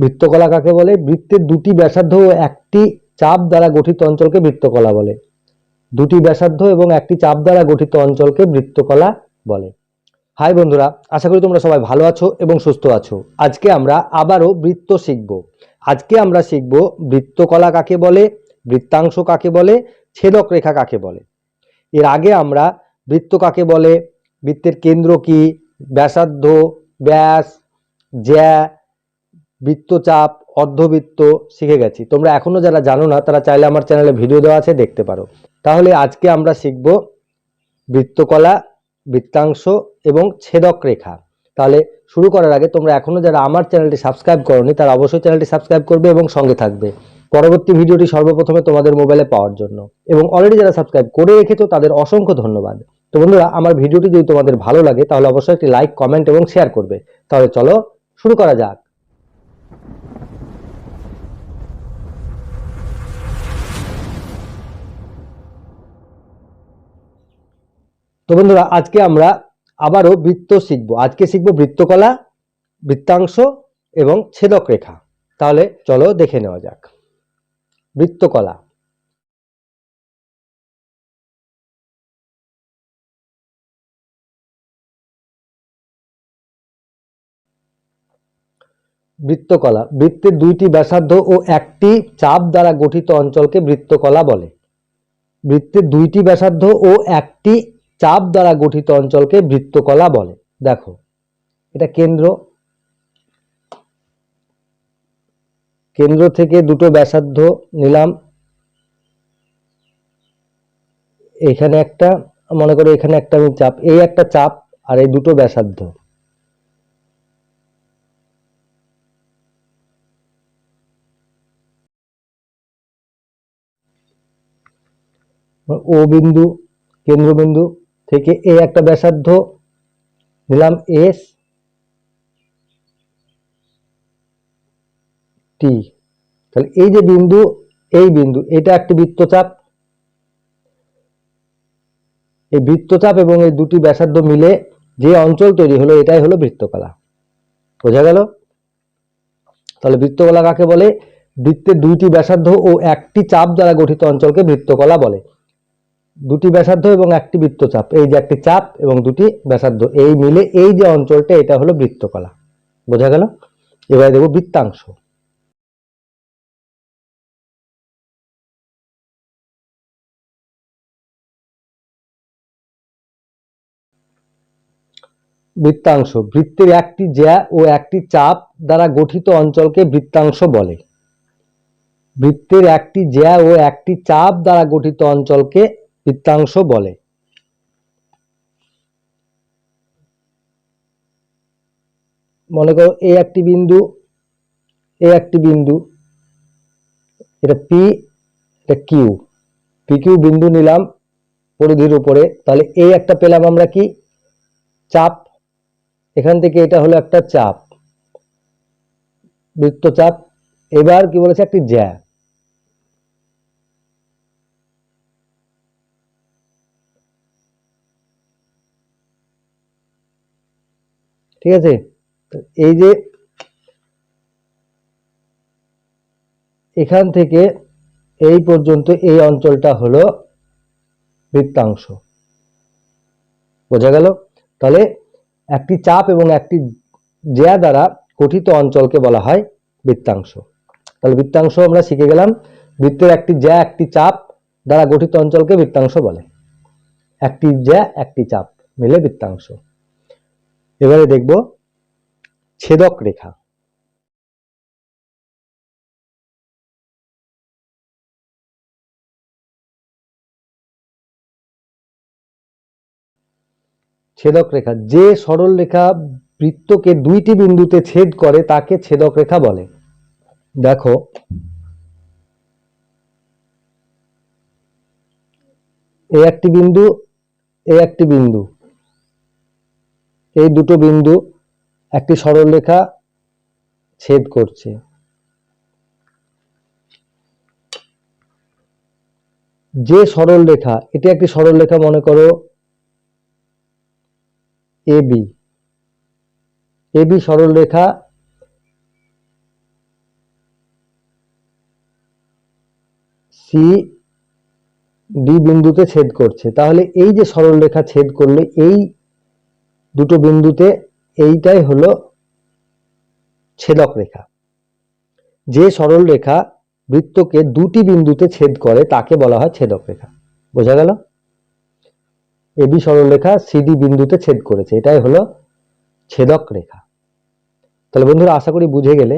বৃত্তকলা কাকে বলে? বৃত্তের দুটি ব্যাসার্ধ ও একটি চাপ দ্বারা গঠিত অঞ্চলকে বৃত্তকলা বলে। দুটি ব্যাসার্ধ এবং একটি চাপ দ্বারা গঠিত অঞ্চলকে বৃত্তকলা বলে। হাই বন্ধুরা, আশা করি তোমরা সবাই ভালো আছো এবং সুস্থ আছো। আজকে আমরা আবারও বৃত্ত শিখব। আজকে আমরা শিখব বৃত্তকলা কাকে বলে, বৃত্তাংশ কাকে বলে, ছেদক রেখা কাকে বলে। এর আগে আমরা বৃত্ত কাকে বলে, বৃত্তের কেন্দ্র কি, ব্যাসার্ধ, ব্যাস, জ্যা বৃত্তচাপ, অর্ধবৃত্ত শিখে গেছি। তোমরা এখনও যারা জানো না, তারা চাইলে আমার চ্যানেলে ভিডিও দেওয়া আছে, দেখতে পারো। তাহলে আজকে আমরা শিখব বৃত্তকলা, বৃত্তাংশ এবং ছেদক রেখা। তাহলে শুরু করার আগে তোমরা এখনও যারা আমার চ্যানেলটি সাবস্ক্রাইব করনি, তারা অবশ্যই চ্যানেলটি সাবস্ক্রাইব করবে এবং সঙ্গে থাকবে। পরবর্তী ভিডিওটি সর্বপ্রথমে তোমাদের মোবাইলে পাওয়ার জন্য। এবং অলরেডি যারা সাবস্ক্রাইব করে রেখেছো, তাদের অসংখ্য ধন্যবাদ। তো বন্ধুরা, আমার ভিডিওটি যদি তোমাদের ভালো লাগে, তাহলে অবশ্যই একটি লাইক কমেন্ট এবং শেয়ার করবে। তাহলে চলো শুরু করা যাক। তো বন্ধুরা, আজকে আমরা আবারও বৃত্ত শিখব। আজকে শিখব বৃত্তকলা, বৃত্তাংশ এবং ছেদক রেখা। তাহলে চলো দেখে নেওয়া যাক। বৃত্তকলা। বৃত্তকলা। বৃত্তের দুইটি ব্যাসার্ধ ও একটি চাপ দ্বারা গঠিত অঞ্চলকে বৃত্তকলা বলে। বৃত্তের দুইটি ব্যাসার্ধ ও একটি চাপ দ্বারা গঠিত অঞ্চলকে বৃত্তকলা বলে। দেখো, এটা কেন্দ্র। কেন্দ্র থেকে দুটো ব্যাসার্ধ নিলাম। এখানে একটা, মনে করো এখানে একটা আমি চাপ, এই একটা চাপ আর এই দুটো ব্যাসার্ধ। ও বিন্দু, কেন্দ্রবিন্দু। থেকে এই একটা ব্যাসার্ধ নিলাম এস টি। তাহলে এই যে বিন্দু, এই বিন্দু, এটা একটি বৃত্তচাপ। এই বৃত্তচাপ এবং এই দুটি ব্যাসার্ধ মিলে যে অঞ্চল তৈরি হলো, এটাই হলো বৃত্তকলা। বোঝা গেল? তাহলে বৃত্তকলা কাকে বলে? বৃত্তের দুইটি ব্যাসার্ধ ও একটি চাপ দ্বারা গঠিত অঞ্চলকে বৃত্তকলা বলে। দুটি ব্যাসার্ধ এবং একটি বৃত্তচাপ। এই যে একটি চাপ এবং দুটি ব্যাসার্ধ, এই মিলে এই যে অঞ্চলটা, এটা হলো বৃত্তকলা। বোঝা গেল? এবারে দেখব বৃত্তাংশ। বৃত্তাংশ, বৃত্তের একটি জ্যা ও একটি চাপ দ্বারা গঠিত অঞ্চলকে বৃত্তাংশ বলে। বৃত্তের একটি জ্যা ও একটি চাপ দ্বারা গঠিত অঞ্চলকে বৃত্তাংশ বলে। মনে করো এই একটি বিন্দু এই একটি বিন্দু, এটা পি এটা কিউ পি কিউ বিন্দু নিলাম পরিধির উপরে, তাহলে এই একটা পেলাম আমরা কি? চাপ। এখান থেকে এটা হলো একটা চাপ, বৃত্তচাপ। এবার কি বলেছে? একটি জ্যা। ঠিক আছে? এই যে এখান থেকে এই পর্যন্ত এই অঞ্চলটা হলো বৃত্তাংশ। বোঝা গেল? তাহলে একটি চাপ এবং একটি জ্যা দ্বারা গঠিত অঞ্চলকে বলা হয় বৃত্তাংশ। তাহলে বৃত্তাংশ আমরা শিখে গেলাম, বৃত্তের একটি জ্যা, একটি চাপ দ্বারা গঠিত অঞ্চলকে বৃত্তাংশ বলে। একটি জ্যা, একটি চাপ মিলে বৃত্তাংশ। এবারে দেখব ছেদক রেখা। ছেদক রেখা, যে সরল রেখা বৃত্তকে দুইটি বিন্দুতে ছেদ করে তাকে ছেদক রেখা বলে। দেখো এই একটি বিন্দু এই একটি বিন্দু। এই দুটো বিন্দু একটি সরলরেখা ছেদ করছে। যে সরলরেখা, এটি একটি সরলরেখা মনে করো এ বি। এ বি সরলরেখা সি ডি বিন্দুতে ছেদ করছে। তাহলে এই যে সরলরেখা ছেদ করলে এই দুটো বিন্দুতে এইটাই হলো ছেদক রেখা। যে সরল রেখা বৃত্তকে দুটি বিন্দুতে ছেদ করে তাকে বলা হয় ছেদক রেখা। বোঝা গেল? এবি সরল রেখা সিডি বিন্দুতে ছেদ করেছে, এটাই হলো ছেদক রেখা। তাহলে বন্ধুরা, আশা করি বুঝে গেলে।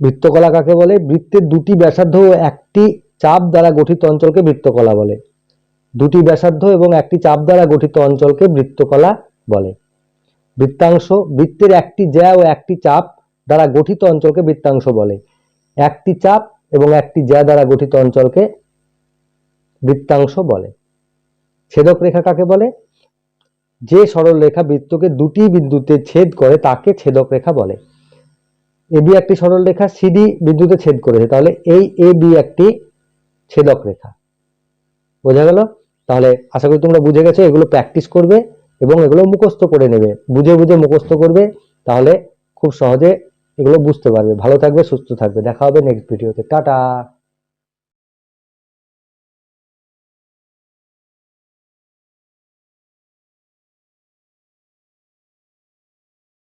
বৃত্তকলা কাকে বলে? বৃত্তের দুটি ব্যাসার্ধ ও একটি চাপ দ্বারা গঠিত অঞ্চলকে বৃত্তকলা বলে। দুটি ব্যাসার্ধ এবং একটি চাপ দ্বারা গঠিত অঞ্চলকে বৃত্তকলা বলে। বৃত্তাংশ, বৃত্তের একটি জ্যা ও একটি চাপ দ্বারা গঠিত অঞ্চলকে বৃত্তাংশ বলে। একটি চাপ এবং একটি জ্যা দ্বারা গঠিত অঞ্চলকে বৃত্তাংশ বলে। ছেদক রেখা কাকে বলে? যে সরল রেখা বৃত্তকে দুটি বিন্দুতে ছেদ করে তাকে ছেদক রেখা বলে। এবি একটি সরল রেখা সিডি বিন্দুতে ছেদ করেছে, তাহলে এই এ বি একটি ছেদক রেখা। বোঝা গেল? তাহলে আশা করি তোমরা বুঝে গেছো, এগুলো প্র্যাকটিস করবে এবং এগুলো মুখস্থ করে নেবে। বুঝে বুঝে মুখস্থ করবে, তাহলে খুব সহজে এগুলো বুঝতে পারবে। ভালো থাকবে, সুস্থ থাকবে। দেখা হবে নেক্সট ভিডিওতে টাটা!